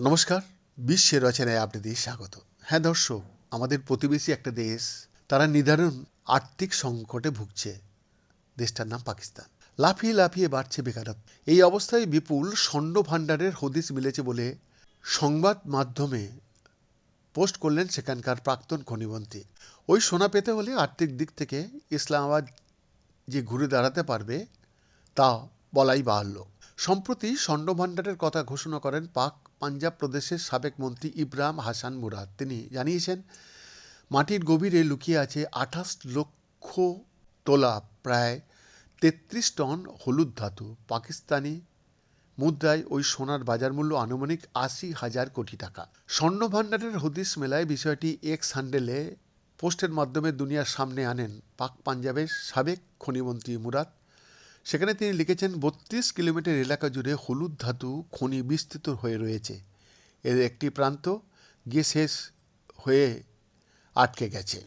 নমস্কার বিশ্বের রচনায় আপনাদের স্বাগত। হ্যাঁ দর্শক, আমাদের প্রতিবেশী একটা দেশ, তারা নিদারুণ আর্থিক সংকটে ভুগছে। দেশটার নাম পাকিস্তান। লাফিয়ে লাফিয়ে বাড়ছে বেকারত্ব। এই অবস্থায় বিপুল স্বর্ণ ভাণ্ডারের হদিস মিলেছে বলে সংবাদ মাধ্যমে পোস্ট করলেন সেখানকার প্রাক্তন খনিমন্ত্রী। ওই সোনা পেতে হলে আর্থিক দিক থেকে ইসলামাবাদ যে ঘুরে দাঁড়াতে পারবে তা বলাই বাহুল্য। সম্প্রতি স্বর্ণ ভাণ্ডারের কথা ঘোষণা করেন পাক পাঞ্জাব প্রদেশের সাবেক মন্ত্রী ইব্রাহিম হাসান মুরাদ। তিনি জানিয়েছেন, মাটির গভীরে লুকিয়ে আছে আঠাশ লক্ষ তোলা প্রায় তেত্রিশ টন হলুদ ধাতু। পাকিস্তানি মুদ্রায় ওই সোনার বাজার মূল্য আনুমানিক আশি হাজার কোটি টাকা। স্বর্ণ ভাণ্ডারের হদিস মেলায় বিষয়টি এক্স হ্যান্ডেলে পোস্টের মাধ্যমে দুনিয়ার সামনে আনেন পাক পাঞ্জাবের সাবেক খনিমন্ত্রী মুরাদ। সেখানে তিনি লিখেছেন, বত্রিশ কিলোমিটার এলাকা জুড়ে হলুদ ধাতু খনি বিস্তৃত হয়ে রয়েছে। এর একটি প্রান্ত গিয়ে শেষ হয়ে আটকে গেছে।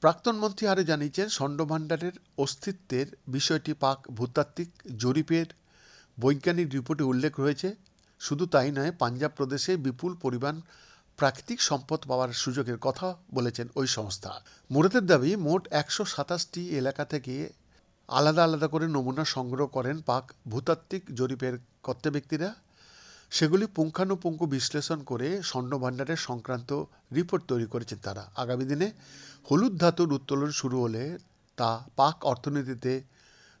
প্রাক্তন মন্ত্রী আরও জানিয়েছেন, ষণ্ডভাণ্ডারের অস্তিত্বের বিষয়টি পাক ভূতাত্ত্বিক জরিপের বৈজ্ঞানিক রিপোর্টে উল্লেখ রয়েছে। শুধু তাই নয়, পাঞ্জাব প্রদেশে বিপুল পরিমাণ প্রাকৃতিক সম্পদ পাওয়ার সুযোগের কথা বলেছেন ওই সংস্থা। মুরাদের দাবি, মোট একশো সাতাশটি এলাকা থেকে আলাদা আলাদা করে নমুনা সংগ্রহ করেন পাক ভূতাত্ত্বিক জরিপের কর্তা ব্যক্তিরা। সেগুলি পুঙ্খানুপুঙ্খ বিশ্লেষণ করে স্বর্ণভাণ্ডারের সংক্রান্ত রিপোর্ট তৈরি করেছেন তারা। আগামী দিনে হলুদ ধাতুর উত্তোলন শুরু হলে তা পাক অর্থনীতিতে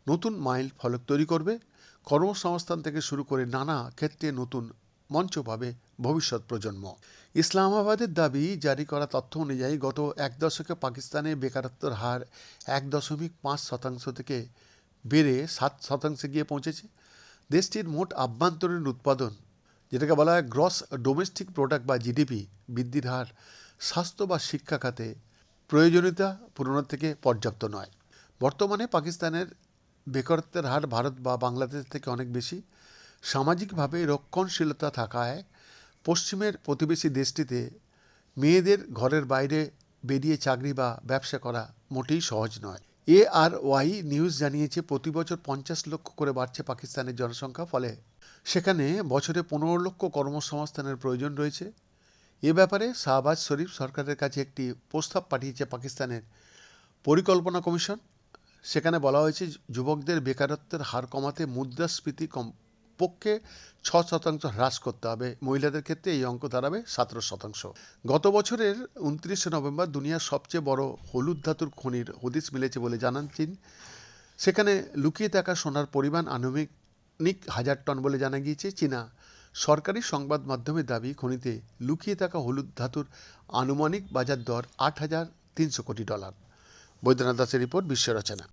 নতুন মাইল ফলক তৈরি করবে। কর্মসংস্থান থেকে শুরু করে নানা ক্ষেত্রে নতুন মঞ্চ পাবে ভবিষ্যৎ প্রজন্ম। ইসলামাবাদের দাবি জারি করা তথ্য অনুযায়ী গত এক দশকে পাকিস্তানে বেকারত্বের হার এক দশমিক পাঁচ শতাংশ থেকে বেড়ে সাত শতাংশে গিয়ে পৌঁছেছে। দেশটির মোট আভ্যন্তরীণ উৎপাদন, যেটাকে বলা হয় গ্রস ডোমেস্টিক প্রোডাক্ট বা জিডিপি, বৃদ্ধির হার স্বাস্থ্য বা শিক্ষা খাতে প্রয়োজনীয়তা পূরণের থেকে পর্যাপ্ত নয়। বর্তমানে পাকিস্তানের বেকারত্বের হার ভারত বা বাংলাদেশ থেকে অনেক বেশি। সামাজিকভাবে রক্ষণশীলতা থাকায় পশ্চিমের প্রতিবেশী দেশটিতে মেয়েদের ঘরের বাইরে বেরিয়ে চাকরি বা ব্যবসা করা মোটেই সহজ নয়। এ আর ওয়াই নিউজ জানিয়েছে প্রতি বছর পঞ্চাশ লক্ষ করে বাড়ছে পাকিস্তানের জনসংখ্যা, ফলে সেখানে বছরে পনেরো লক্ষ কর্মসংস্থানের প্রয়োজন রয়েছে। এ ব্যাপারে শাহবাজ শরীফ সরকারের কাছে একটি প্রস্তাব পাঠিয়েছে পাকিস্তানের পরিকল্পনা কমিশন। সেখানে বলা হয়েছে, যুবকদের বেকারত্বের হার কমাতে মুদ্রাস্ফীতি কম পক্ষে ছ শতাংশ হ্রাস করতে হবে। মহিলাদের ক্ষেত্রে এই অঙ্ক দাঁড়াবে সতেরো শতাংশ। গত বছরের উনত্রিশে নভেম্বর দুনিয়ার সবচেয়ে বড় হলুদ ধাতুর খনির হদিস মিলেছে বলে জানান চীন। সেখানে লুকিয়ে থাকা সোনার পরিমাণ আনুমানিক হাজার টন বলে জানা গিয়েছে। চীনা সরকারি সংবাদ মাধ্যমের দাবি, খনিতে লুকিয়ে থাকা হলুদ ধাতুর আনুমানিক বাজার দর আট হাজার তিনশো কোটি ডলার। বৈদ্যনাথ দাসের রিপোর্ট বিশ্ব রচনা।